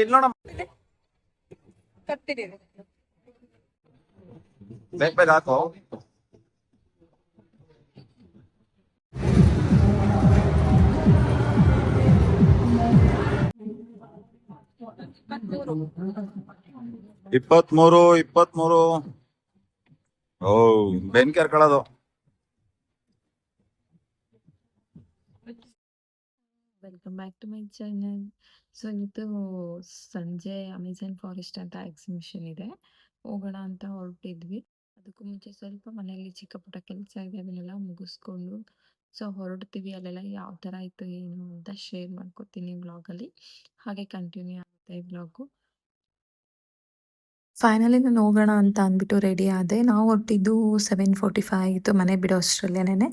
ಇಲ್ಲ ನೋಡಮ್ಮ. ಬೇಗ ಹಾಕು. ಇಪ್ಪತ್ಮೂರು ಇಪ್ಪತ್ಮೂರು. ಓ ಬೆನ್ ಕರ್ಕೊಳ್ಳೋದು welcome back to my channel so ಇವತ್ತು ಸಂಜೆ ಅಮೆಝಾನ್ ಫಾರೆಸ್ಟ್ ಅಂತ ಎಕ್ಸಿಬಿಷನ್ ಇದೆ. ಹೋಗೋಣ ಅಂತ ಹೊರಟಿದ್ವಿ. ಅದಕ್ಕೂ ಮುಂಚೆ ಸ್ವಲ್ಪ ಮನೆಯಲ್ಲಿ ಚಿಕ್ಕ ಪುಟ್ಟ ಕೆಲಸ ಇದೆ, ಅದನ್ನೆಲ್ಲ ಮುಗಿಸ್ಕೊಂಡು ಸೊ, ಹೊರಡ್ತೀವಿ. ಅಲ್ಲೆಲ್ಲ ಯಾವ ಥರ ಇತ್ತು ಏನು ಅಂತ ಶೇರ್ ಮಾಡ್ಕೊತೀನಿ ವ್ಲಾಗಲ್ಲಿ ಹಾಗೆ ಕಂಟಿನ್ಯೂ ಆಗುತ್ತೆ ವ್ಲಾಗು ಫೈನಲಿ ನಾನು ಹೋಗೋಣ ಅಂತ ಅಂದ್ಬಿಟ್ಟು ರೆಡಿ ಆದೆ. ನಾವು ಹೊರಟಿದ್ದು ಸೆವೆನ್ ಫೋರ್ಟಿ ಫೈವ್ ಆಗಿತ್ತು ಮನೆ ಬಿಡೋ ಅಷ್ಟರಲ್ಲೇನೆ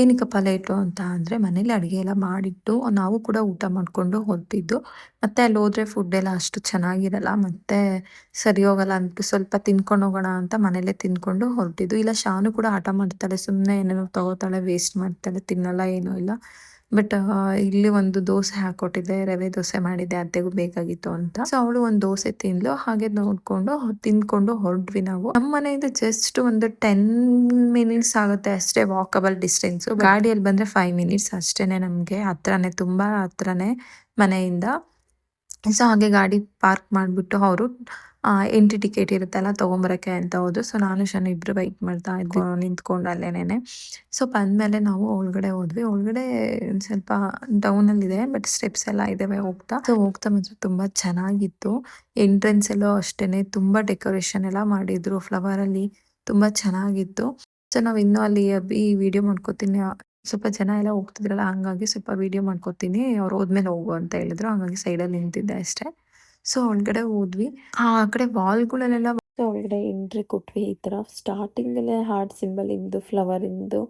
ಏನಕ್ಕಪ್ಪ ಲೇಟು ಅಂತ ಅಂದರೆ ಮನೇಲಿ ಅಡುಗೆ ಎಲ್ಲ ಮಾಡಿಟ್ಟು ನಾವು ಕೂಡ ಊಟ ಮಾಡಿಕೊಂಡು ಹೊರಟಿದ್ದು. ಮತ್ತೆ ಅಲ್ಲಿ ಹೋದ್ರೆ ಫುಡ್ ಎಲ್ಲ ಅಷ್ಟು ಚೆನ್ನಾಗಿರಲ್ಲ. ಮತ್ತೆ ಸರಿ ಹೋಗಲ್ಲ ಅಂದ್ಬಿಟ್ಟು ಸ್ವಲ್ಪ ತಿನ್ಕೊಂಡು ಹೋಗೋಣ ಅಂತ ಮನೇಲೇ ತಿನ್ಕೊಂಡು ಹೊರಟಿದ್ದು. ಇಲ್ಲ ಶಾನು ಕೂಡ ಆಟ ಮಾಡ್ತಾಳೆ. ಸುಮ್ಮನೆ ಏನೇನೋ ತಗೋತಾಳೆ ವೇಸ್ಟ್ ಮಾಡ್ತಾಳೆ, ತಿನ್ನಲ್ಲ, ಏನೂ ಇಲ್ಲ. ಬಟ್ ಇಲ್ಲಿ ಒಂದು ದೋಸೆ ಹಾಕೊಟ್ಟಿದ್ದೆ ರವೆ ದೋಸೆ ಮಾಡಿದ್ದೆ ಅತ್ತೆಗೂ ಬೇಕಾಗಿತ್ತು ಅಂತ. ಸೊ ಅವಳು ಒಂದು ದೋಸೆ ತಿಂದ್ಲು. ಹಾಗೆ ನೋಡ್ಕೊಂಡು ತಿನ್ಕೊಂಡು ತಿಂದ್ಕೊಂಡು ಹೊರಡ್ವಿ ನಾವು. ನಮ್ಮ ಮನೆಯಿಂದ ಜಸ್ಟ್ ಒಂದು ಟೆನ್ ಮಿನಿಟ್ಸ್ ಆಗುತ್ತೆ ಅಷ್ಟೇ ವಾಕಬಲ್ ಡಿಸ್ಟೆನ್ಸ್ ಗಾಡಿಯಲ್ಲಿ ಬಂದ್ರೆ ಫೈವ್ ಮಿನಿಟ್ಸ್ ಅಷ್ಟೇನೆ ನಮ್ಗೆ. ಹತ್ರನೇ ತುಂಬಾ ಹತ್ರನೇ ಮನೆಯಿಂದ. ಸೊ ಹಾಗೆ ಗಾಡಿ ಪಾರ್ಕ್ ಮಾಡಿಬಿಟ್ಟು ಅವರು ಎಂಟ್ರಿ ಟಿಕೆಟ್ ಇರುತ್ತಲ್ಲ ತೊಗೊಂಬರಕ್ಕೆ ಅಂತ ಹೋದ್ರು. ಸೊ ನಾನು, ಶನ ಇಬ್ರು ವೈಟ್ ಮಾಡ್ತಾ ಇದ್ವಿ, ನಿಂತ್ಕೊಂಡು ಅಲ್ಲೇನೆ ಸೊ ಬಂದಮೇಲೆ ನಾವು ಒಳಗಡೆ ಹೋದ್ವಿ. ಒಳಗಡೆ ಸ್ವಲ್ಪ ಡೌನ್ ಅಲ್ಲಿ ಇದೆ ಬಟ್ ಸ್ಟೆಪ್ಸ್ ಎಲ್ಲ ಇದ್ದಾವೆ ಹೋಗ್ತಾ. ಸೊ ಹೋಗ್ತಾ ಮಾತ್ರ ತುಂಬಾ ಚೆನ್ನಾಗಿತ್ತು. ಎಂಟ್ರೆನ್ಸ್ ಎಲ್ಲೋ ಅಷ್ಟೇನೆ, ತುಂಬಾ ಡೆಕೋರೇಷನ್ ಎಲ್ಲ ಮಾಡಿದ್ರು. ಫ್ಲವರ್ ಅಲ್ಲಿ ತುಂಬಾ ಚೆನ್ನಾಗಿತ್ತು. ಸೊ ನಾವು ಇನ್ನೂ ಅಲ್ಲಿ ಈ ವಿಡಿಯೋ ಮಾಡ್ಕೋತೀನಿ. ಸ್ವಲ್ಪ ಜನ ಎಲ್ಲ ಹೋಗ್ತಿದ್ರಲ್ಲ, ಹಂಗಾಗಿ ಸ್ವಲ್ಪ ವೀಡಿಯೋ ಮಾಡ್ಕೊತೀನಿ. ಅವ್ರು ಹೋದ್ಮೇಲೆ ಹೋಗು ಅಂತ ಹೇಳಿದ್ರು. ಹಂಗಾಗಿ ಸೈಡಲ್ಲಿ ನಿಂತಿದ್ದೆ ಅಷ್ಟೇ. ಸೊ ಒಳಗಡೆ ಹೋದ್ವಿ. ಆ ಕಡೆ ವಾಲ್ಗಳಲ್ಲೆಲ್ಲ ಒಳಗಡೆ ಎಂಟ್ರಿ ಕೊಟ್ವಿ. ಈ ಥರ ಸ್ಟಾರ್ಟಿಂಗಲ್ಲೇ ಹಾರ್ಟ್ ಸಿಂಬಲ್ ಇಂದು ಫ್ಲವರ್ ಇಂದು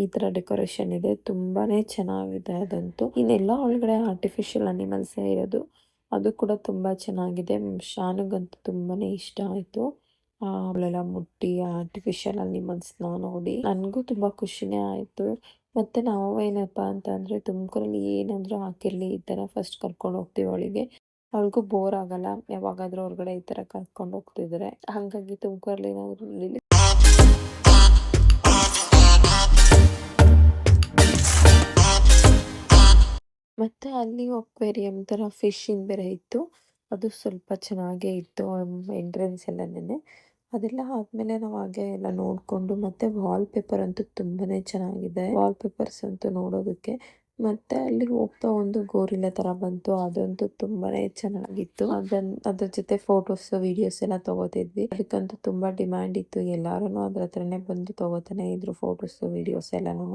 ಈ ಥರ ಡೆಕೋರೇಷನ್ ಇದೆ. ತುಂಬಾ ಚೆನ್ನಾಗಿದೆ ಅದಂತೂ. ಇನ್ನೆಲ್ಲ ಒಳಗಡೆ ಆರ್ಟಿಫಿಷಿಯಲ್ ಅನಿಮಲ್ಸೇ ಇರೋದು. ಅದು ಕೂಡ ತುಂಬ ಚೆನ್ನಾಗಿದೆ. ಶಾನುಗಂತೂ ತುಂಬಾ ಇಷ್ಟ ಆಯ್ತು. ಅವಳೆಲ್ಲ ಮುಟ್ಟಿ ಆರ್ಟಿಫಿಷಿಯಲ್ ಅನಿಮಲ್ಸ್ನ ನೋಡಿ. ನನಗೂ ತುಂಬಾ ಖುಷಿನೇ ಆಯಿತು. ಮತ್ತೆ ನಾವು ಏನಪ್ಪ ಅಂತ ಅಂದ್ರೆ ತುಮಕೂರಲ್ಲಿ ಏನಾದ್ರೂ ಹಾಕಿರಲಿ ಈ ತರ ಫಸ್ಟ್ ಕರ್ಕೊಂಡು ಹೋಗ್ತೀವಿ ಅವಳಿಗೆ. ಅವಳಿಗೂ ಬೋರ್ ಆಗಲ್ಲ. ಯಾವಾಗಾದ್ರೂ ಹೊರಗಡೆ ಈ ತರ ಕರ್ಕೊಂಡು ಹೋಗ್ತಿದ್ರೆ. ಹಾಗಾಗಿ ತುಮಕೂರಲ್ಲಿ ಏನಾದರೂ ಮತ್ತೆ ಅಲ್ಲಿ ಅಕ್ವೇರಿಯಂ ತರ ಫಿಶಿಂಗ್ ಬೇರೆ ಇತ್ತು. ಅದು ಸ್ವಲ್ಪ ಚೆನ್ನಾಗೇ ಇತ್ತು ಎಂಟ್ರೆನ್ಸ್ ಎಲ್ಲನೇನೆ. ಅದೆಲ್ಲ ಆದ್ಮೇಲೆ ನಾವು ಹಾಗೆ ಎಲ್ಲ ನೋಡ್ಕೊಂಡು ಮತ್ತೆ ವಾಲ್ ಪೇಪರ್ ಅಂತೂ ತುಂಬಾನೇ ಚೆನ್ನಾಗಿದೆ. ವಾಲ್ ಪೇಪರ್ಸ್ ಅಂತೂ ನೋಡೋದಕ್ಕೆ ಮತ್ತೆ ಅಲ್ಲಿ ಹೋಗ್ತಾ ಒಂದು ಗೋರಿಲ್ಲ ತರ ಬಂತು. ಅದಂತೂ ತುಂಬಾನೇ ಚೆನ್ನಾಗಿತ್ತು. ಅದನ್, ಅದ್ರ ಜೊತೆ ಫೋಟೋಸ್ ವಿಡಿಯೋಸ್ ಎಲ್ಲ ತಗೋತಿದ್ವಿ. ಅದಕ್ಕಂತೂ ತುಂಬಾ ಡಿಮ್ಯಾಂಡ್ ಇತ್ತು. ಎಲ್ಲಾರು ಅದ್ರ ಹತ್ರನೇ ಬಂದು ತಗೋತಾನೆ ಇದ್ರು ಫೋಟೋಸ್ ವಿಡಿಯೋಸ್ ಎಲ್ಲಾನು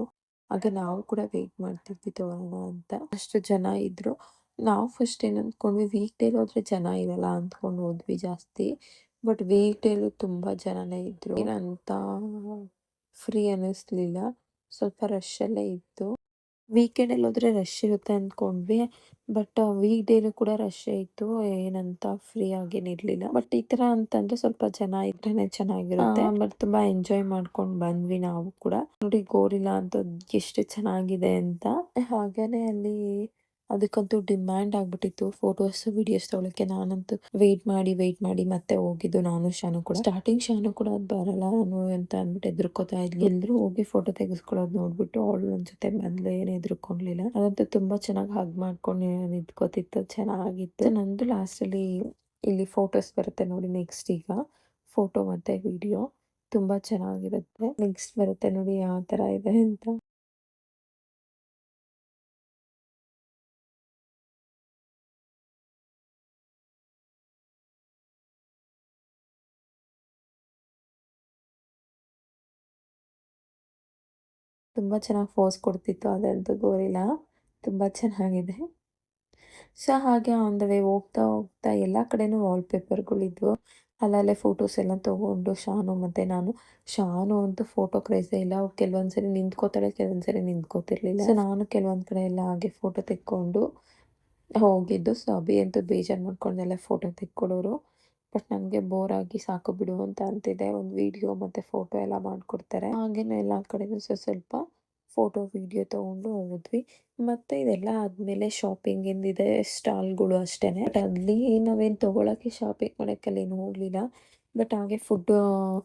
ಆಗ ನಾವು ಕೂಡ ವೇಟ್ ಮಾಡ್ತಿದ್ವಿ ತಗೋಣ ಅಂತ. ಅಷ್ಟು ಜನ ಇದ್ರು. ನಾವು ಫಸ್ಟ್ ಏನು ಅಂದ್ಕೊಂಡ್ವಿ ವೀಕ್ ಡೇಲ್ ಹೋದ್ರೆ ಜನ ಇರಲ್ಲ ಅಂದ್ಕೊಂಡು ಹೋದ್ವಿ ಜಾಸ್ತಿ. ಬಟ್ ವೀಕ್ ಡೇಲು ತುಂಬಾ ಜನನೇ ಇದ್ರು. ಏನಂತ ಫ್ರೀ ಅನ್ನಿಸ್ಲಿಲ್ಲ. ಸ್ವಲ್ಪ ರಶ್ ಅಲ್ಲೇ ಇತ್ತು. ವೀಕೆಂಡ್ ಅಲ್ಲಿ ಹೋದ್ರೆ ರಶ್ ಇರುತ್ತೆ ಅಂದ್ಕೊಂಡ್ವಿ ಬಟ್ ವೀಕ್ ಡೇಲು ಕೂಡ ರಶ್ ಇತ್ತು. ಏನಂತ ಫ್ರೀ ಆಗೇನಿರ್ಲಿಲ್ಲ ಬಟ್ ಈ ತರ ಅಂತಂದ್ರೆ ಸ್ವಲ್ಪ ಜನ ಇದ್ರೇನೆ ಚೆನ್ನಾಗಿರುತ್ತೆ. ಬಟ್ ತುಂಬಾ ಎಂಜಾಯ್ ಮಾಡ್ಕೊಂಡು ಬಂದ್ವಿ ನಾವು ಕೂಡ. ನೋಡಿ ಗೋರಿಲ್ಲ ಅಂತ ಎಷ್ಟು ಚೆನ್ನಾಗಿದೆ ಅಂತ. ಹಾಗೇನೆ ಅಲ್ಲಿ ಅದಕ್ಕಂತೂ ಡಿಮ್ಯಾಂಡ್ ಆಗ್ಬಿಟ್ಟಿತ್ತು. ಫೋಟೋಸ್, ವಿಡಿಯೋಸ್ ತೊಗೊಳಕ್ಕೆ ನಾನಂತೂ ವೇಟ್ ಮಾಡಿ ವೇಟ್ ಮಾಡಿ ಮತ್ತೆ ಹೋಗಿದ್ದು ನಾನು, ಶಾನು ಕೂಡ. ಸ್ಟಾರ್ಟಿಂಗ್ ಶಾನು ಕೂಡ ಅದು ಬರಲ್ಲ ನಾನು ಅಂತ ಅಂದ್ಬಿಟ್ಟು ಎದ್ರುಕೋತಾ ಇದ್ಲಿ ಎಲ್ರು ಹೋಗಿ ಫೋಟೋ ತೆಗೆಸ್ಕೊಳ್ಳೋದು ನೋಡ್ಬಿಟ್ಟು ಅವಳು ನನ್ನ ಜೊತೆ ಬಂದ್ಲು ಏನು ಎದ್ರುಕೊಂಡ್ಲಿಲ್ಲ ಅದಂತೂ ತುಂಬಾ ಚೆನ್ನಾಗಿ ಹಗ್ ಮಾಡ್ಕೊಂಡು ನಿಂತ್ಕೋತಿತ್ತು. ಚೆನ್ನಾಗಿತ್ತು. ನಂದು ಲಾಸ್ಟ್ ಅಲ್ಲಿ ಇಲ್ಲಿ ಫೋಟೋಸ್ ಬರುತ್ತೆ ನೋಡಿ ನೆಕ್ಸ್ಟ್ ಈಗ. ಫೋಟೋ ಮತ್ತೆ ವಿಡಿಯೋ ತುಂಬಾ ಚೆನ್ನಾಗಿರುತ್ತೆ. ನೆಕ್ಸ್ಟ್ ಬರುತ್ತೆ ನೋಡಿ ಯಾವ ತರ ಇದೆ ಅಂತ. ತುಂಬಾ ಚೆನ್ನಾಗಿ ಫೋಸ್ ಕೊಡ್ತಿತ್ತು ಅದಂತೂ ಗೋರಿಲ್ಲ ತುಂಬ ಚೆನ್ನಾಗಿದೆ. ಸೊ ಹಾಗೆ ಆನ್ ದ ವೇ ಹೋಗ್ತಾ ಹೋಗ್ತಾ ಎಲ್ಲ ಕಡೆನೂ ವಾಲ್ಪೇಪರ್ಗಳಿದ್ವು ಅಲ್ಲಲ್ಲೇ ಫೋಟೋಸ್ ಎಲ್ಲ ತೊಗೊಂಡು ಶಾನು ಮತ್ತು ನಾನು. ಶಾನು ಅಂತೂ ಫೋಟೋ ಕ್ರೇಜೇ ಇಲ್ಲ. ಅವ್ರು ಕೆಲವೊಂದು ಸರಿ ನಿಂತ್ಕೋತಾಳೆ ಕೆಲವೊಂದ್ಸರಿ ನಿಂತ್ಕೋತಿರ್ಲಿಲ್ಲ. ಸೊ ನಾನು ಕೆಲವೊಂದು ಕಡೆ ಎಲ್ಲ ಹಾಗೆ ಫೋಟೋ ತೆಕ್ಕೊಂಡು ಹೋಗಿದ್ದು. ಸೊ ಅಭಿ ಅಂತೂ ಬೇಜಾರು ಮಾಡ್ಕೊಂಡೆಲ್ಲ ಫೋಟೋ ತೆಕ್ಕೊಡೋರು. ಬಟ್ ನನಗೆ ಬೋರ್ ಆಗಿ ಸಾಕು ಬಿಡು ಅಂತ ಅಂತಿದೆ. ಒಂದು ವಿಡಿಯೋ ಮತ್ತೆ ಫೋಟೋ ಎಲ್ಲ ಮಾಡಿಕೊಡ್ತಾರೆ. ಹಾಗೇನೆ ಎಲ್ಲ ಕಡೆನೂ ಸೊ ಸ್ವಲ್ಪ ಫೋಟೋ ವಿಡಿಯೋ ತೊಗೊಂಡು ಹೋದ್ವಿ. ಮತ್ತು ಇದೆಲ್ಲ ಆದಮೇಲೆ ಶಾಪಿಂಗಿಂದಿದೆ ಸ್ಟಾಲ್ಗಳು ಅಷ್ಟೇ ಅಲ್ಲಿ ನಾವೇನು ತೊಗೊಳಕ್ಕೆ ಶಾಪಿಂಗ್ ಮಾಡೋಕ್ಕೆಲ್ಲ ಹೋಗಲಿಲ್ಲ. ಬಟ್ ಹಾಗೆ ಫುಡ್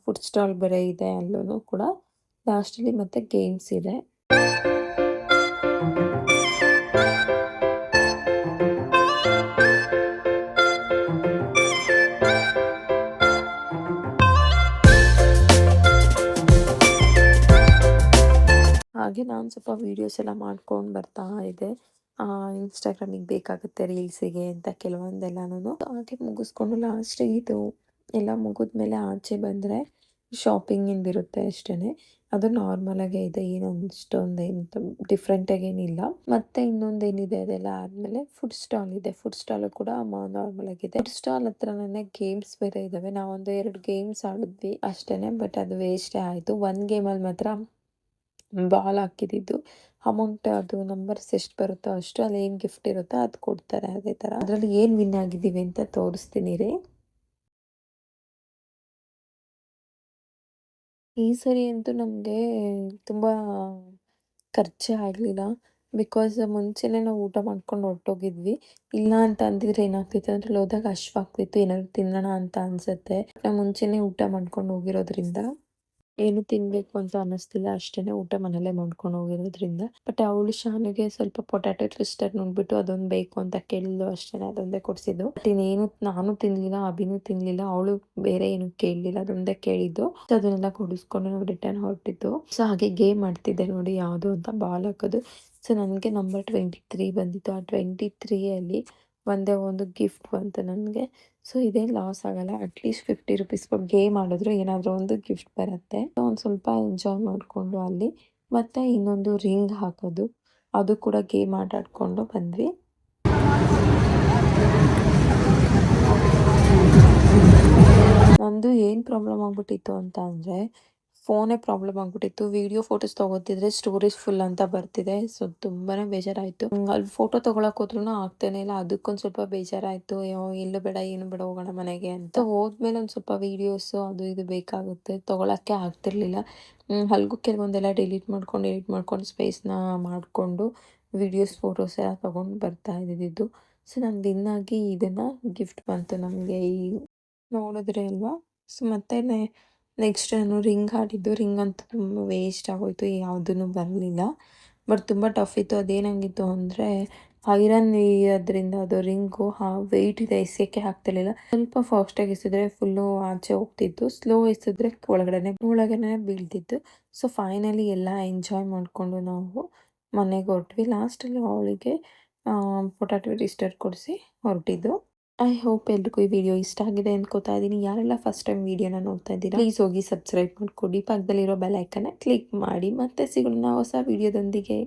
ಫುಡ್ ಸ್ಟಾಲ್ ಬೇರೆ ಇದೆ ಅಲ್ಲೂ ಕೂಡ. ಲಾಸ್ಟಲ್ಲಿ ಮತ್ತೆ ಗೇಮ್ಸ್ ಇದೆ. ನಾನು ಸ್ವಲ್ಪ ವೀಡಿಯೋಸ್ ಎಲ್ಲ ಮಾಡ್ಕೊಂಡು ಬರ್ತಾ ಇದೆ. ಇನ್ಸ್ಟಾಗ್ರಾಮಿಗೆ ಬೇಕಾಗುತ್ತೆ ರೀಲ್ಸಿಗೆ ಅಂತ ಕೆಲವೊಂದೆಲ್ಲನೂ ಹಾಗೆ ಮುಗಿಸ್ಕೊಂಡು ಲಾಸ್ಟ್ ಇದು ಎಲ್ಲ ಮುಗಿದ್ಮೇಲೆ ಆಚೆ ಬಂದರೆ ಶಾಪಿಂಗಿಂದಿರುತ್ತೆ ಅಷ್ಟೇ ಅದು ನಾರ್ಮಲಾಗೇ ಇದೆ ಏನು ಡಿಫ್ರೆಂಟಾಗೇನಿಲ್ಲ ಮತ್ತು ಇನ್ನೊಂದೇನಿದೆ ಅದೆಲ್ಲ ಆದಮೇಲೆ ಫುಡ್ ಸ್ಟಾಲ್ ಇದೆ. ಫುಡ್ ಸ್ಟಾಲು ಕೂಡ ನಾರ್ಮಲ್ ಆಗಿದೆ. ಫುಡ್ ಸ್ಟಾಲ್ ಹತ್ರನೇ ಗೇಮ್ಸ್ ಬೇರೆ ಇದ್ದಾವೆ ನಾವೊಂದು ಎರಡು ಗೇಮ್ಸ್ ಆಡಿದ್ವಿ ಅಷ್ಟೇ ಬಟ್ ಅದು ವೇಸ್ಟೇ ಆಯಿತು. ಒಂದು ಗೇಮಲ್ಲಿ ಮಾತ್ರ ಬಾಲ್ ಹಾಕಿದ್ದು ಅಮೌಂಟ್ ಅದು ನಂಬರ್ಸ್ ಎಷ್ಟು ಬರುತ್ತೋ ಅಷ್ಟು ಅಲ್ಲಿ ಏನು ಗಿಫ್ಟ್ ಇರುತ್ತೋ ಅದು ಕೊಡ್ತಾರೆ ಅದೇ ಥರ ಅದರಲ್ಲಿ ಏನು ವಿನ್ ಆಗಿದ್ದೀವಿ ಅಂತ ತೋರಿಸ್ತೀನಿ ರೀ. ಈ ಸರಿ ಅಂತೂ ನಮಗೆ ತುಂಬ ಖರ್ಚೆ ಆಗಲಿಲ್ಲ. ಬಿಕಾಸ್ ಮುಂಚೆನೇ ನಾವು ಊಟ ಮಾಡ್ಕೊಂಡು ಹೊರಟೋಗಿದ್ವಿ. ಇಲ್ಲ ಅಂತ ಅಂದಿದ್ರೆ ಏನಾಗ್ತಿತ್ತು? ಅಂದರೆ ಹೋದಾಗ ಅಶ್ವಾಗ್ತಿತ್ತು. ಏನಾದ್ರು ತಿನ್ನೋಣ ಅಂತ ಅನಿಸುತ್ತೆ. ನಾವು ಮುಂಚೆನೇ ಊಟ ಮಾಡ್ಕೊಂಡು ಹೋಗಿರೋದ್ರಿಂದ. ಏನು ತಿನ್ಬೇಕು ಅಂತ ಅನ್ನಿಸ್ತಿಲ್ಲ. ಅಷ್ಟೇ ಊಟ ಮನೇಲೆ ಮಾಡ್ಕೊಂಡು ಹೋಗಿರೋದ್ರಿಂದ. ಬಟ್ ಅವಳು ಶಾನಿಗೆ ಸ್ವಲ್ಪ ಪೊಟ್ಯಾಟೊ ಟ್ವಿಸ್ಟರ್ ನೋಡ್ಬಿಟ್ಟು ಅದೊಂದು ಬೇಕು ಅಂತ ಕೇಳಿದ್ಲು ಅಷ್ಟೇ ಅದೊಂದೇ ಕೊಡ್ಸಿದ್ದು. ಬಟ್ ಇನ್ನೇನು ನಾನು ತಿನ್ಲಿಲ್ಲ, ಅಭಿನೂ ತಿನ್ಲಿಲ್ಲ, ಅವಳು ಬೇರೆ ಏನು ಕೇಳಲಿಲ್ಲ, ಅದೊಂದೇ ಕೇಳಿದ್ದು. ಅದನ್ನೆಲ್ಲ ಕೊಡಿಸ್ಕೊಂಡು ನಾವು ರಿಟರ್ನ್ ಹೊರಟಿದ್ದು. ಸೊ ಹಾಗೆ ಗೇಮ್ ಆಡ್ತಿದ್ದೆ ನೋಡಿ, ಯಾವುದು ಅಂತ ಬಾಲ್ ಹಾಕೋದು. ಸೊ ನನಗೆ ನಂಬರ್ ಟ್ವೆಂಟಿ ತ್ರೀ ಬಂದಿತ್ತು. ಆ ಟ್ವೆಂಟಿ ತ್ರೀಯಲ್ಲಿ ಒಂದೇ ಒಂದು ಗಿಫ್ಟ್ ಬಂತು ನನಗೆ. ಸೊ, ಇದೇ ಲಾಸ್ ಆಗಲ್ಲ. ಅಟ್ಲೀಸ್ಟ್ ಫಿಫ್ಟಿ ರುಪೀಸ್ ಗೇಮ್ ಆಡಿದ್ರು ಏನಾದರೂ ಒಂದು ಗಿಫ್ಟ್ ಬರುತ್ತೆ. ಒಂದು ಸ್ವಲ್ಪ ಎಂಜಾಯ್ ಮಾಡಿಕೊಂಡು ಅಲ್ಲಿ. ಮತ್ತು ಇನ್ನೊಂದು ರಿಂಗ್ ಹಾಕೋದು. ಅದು ಕೂಡ ಗೇಮ್ ಆಟ ಆಡಿಕೊಂಡು ಬಂದ್ವಿ. ನಂದು ಏನು ಪ್ರಾಬ್ಲಮ್ ಆಗ್ಬಿಟ್ಟಿತ್ತು ಅಂತ ಅಂದರೆ ಫೋನೇ ಪ್ರಾಬ್ಲಮ್ ಆಗ್ಬಿಟ್ಟಿತ್ತು. ವಿಡಿಯೋ ಫೋಟೋಸ್ ತಗೋತಿದ್ರೆ ಸ್ಟೋರೇಜ್ ಫುಲ್ ಅಂತ ಬರ್ತಿದೆ. ಸೊ ತುಂಬಾ ಬೇಜಾರಾಯಿತು. ಅಲ್ಲಿ ಫೋಟೋ ತಗೊಳಕ್ ಹೋದ್ರೂ ಆಗ್ತಾನೆ ಇಲ್ಲ. ಅದಕ್ಕೊಂದು ಸ್ವಲ್ಪ ಬೇಜಾರಾಯಿತು. ಎಲ್ಲೂ ಬೇಡ ಏನು ಬೇಡ, ಹೋಗೋಣ ಮನೆಗೆ ಅಂತ. ಹೋದ್ಮೇಲೆ ಒಂದು ಸ್ವಲ್ಪ ವೀಡಿಯೋಸು ಅದು ಇದು ಬೇಕಾಗುತ್ತೆ. ತೊಗೊಳಕ್ಕೆ ಆಗ್ತಿರ್ಲಿಲ್ಲ. ಅಲ್ಗೂ ಕೆಲವೊಂದೆಲ್ಲ ಡಿಲೀಟ್ ಮಾಡ್ಕೊಂಡು ಎಡಿಟ್ ಮಾಡ್ಕೊಂಡು ಸ್ಪೇಸ್ನ ಮಾಡಿಕೊಂಡು ವಿಡಿಯೋಸ್ ಫೋಟೋಸ್ ಎಲ್ಲ ತೊಗೊಂಡು ಬರ್ತಾ ಇದ್ದಿದ್ದು. ಸೊ ನಾನು ವಿನ್ ಆಗಿ ಇದನ್ನು ಗಿಫ್ಟ್ ಬಂತು ನಮಗೆ ಈ ನೋಡಿದ್ರೆ ಅಲ್ವಾ? ಸೊ, ಮತ್ತೆ ನೆಕ್ಸ್ಟ್ ನಾನು ರಿಂಗ್ ಆಡಿದ್ದು ರಿಂಗ್ ಅಂತೂ ತುಂಬ ವೇಸ್ಟ್ ಆಗೋಯ್ತು ಯಾವುದೂ ಬರಲಿಲ್ಲ. ಬಟ್ ತುಂಬ ಟಫ್ ಇತ್ತು. ಅದೇನಾಗಿತ್ತು ಅಂದರೆ, ಐರನ್ ಇರೋದ್ರಿಂದ ಅದು ರಿಂಗು ಹಾ ವೆಯ್ಟ್ ಇದೆ, ಎಸೆಯೋಕ್ಕೆ ಆಗ್ತಿರ್ಲಿಲ್ಲ. ಸ್ವಲ್ಪ ಫಾಸ್ಟಾಗಿ ಎಸಿದ್ರೆ ಫುಲ್ಲು ಆಚೆ ಹೋಗ್ತಿತ್ತು. ಸ್ಲೋ ಎಸಿದ್ರೆ ಒಳಗಡೆ ಒಳಗಡೆ ಬೀಳ್ತಿತ್ತು. ಸೊ ಫೈನಲಿ ಎಲ್ಲ ಎಂಜಾಯ್ ಮಾಡಿಕೊಂಡು ನಾವು ಮನೆಗೆ ಹೊರಟ್ವಿ. ಲಾಸ್ಟಲ್ಲಿ ಅವಳಿಗೆ ಪೊಟ್ಯಾಟೊ ಟಿಸ್ಟರ್ ಕೊಡಿಸಿ ಹೊರಟಿದ್ದು. ಐ ಹೋಪ್ ಎಲ್ರಿಗೂ ಈ ವಿಡಿಯೋ ಇಷ್ಟ ಆಗಿದೆ ಅನ್ಕೋತಾ ಇದ್ದೀನಿ. ಯಾರೆಲ್ಲ ಫಸ್ಟ್ ಟೈಮ್ ವಿಡಿಯೋನ ನೋಡ್ತಾ ಇದ್ದೀರಾ ಪ್ಲೀಸ್ ಹೋಗಿ ಸಬ್ಸ್ಕ್ರೈಬ್ ಮಾಡ್ಕೊಡಿ. ಪಕ್ಕದಲ್ಲಿರೋ ಬೆಲ್ ಐಕನ್ನ ಕ್ಲಿಕ್ ಮಾಡಿ. ಮತ್ತೆ ಸಿಗೋಣ ಹೊಸ ವಿಡಿಯೋದೊಂದಿಗೆ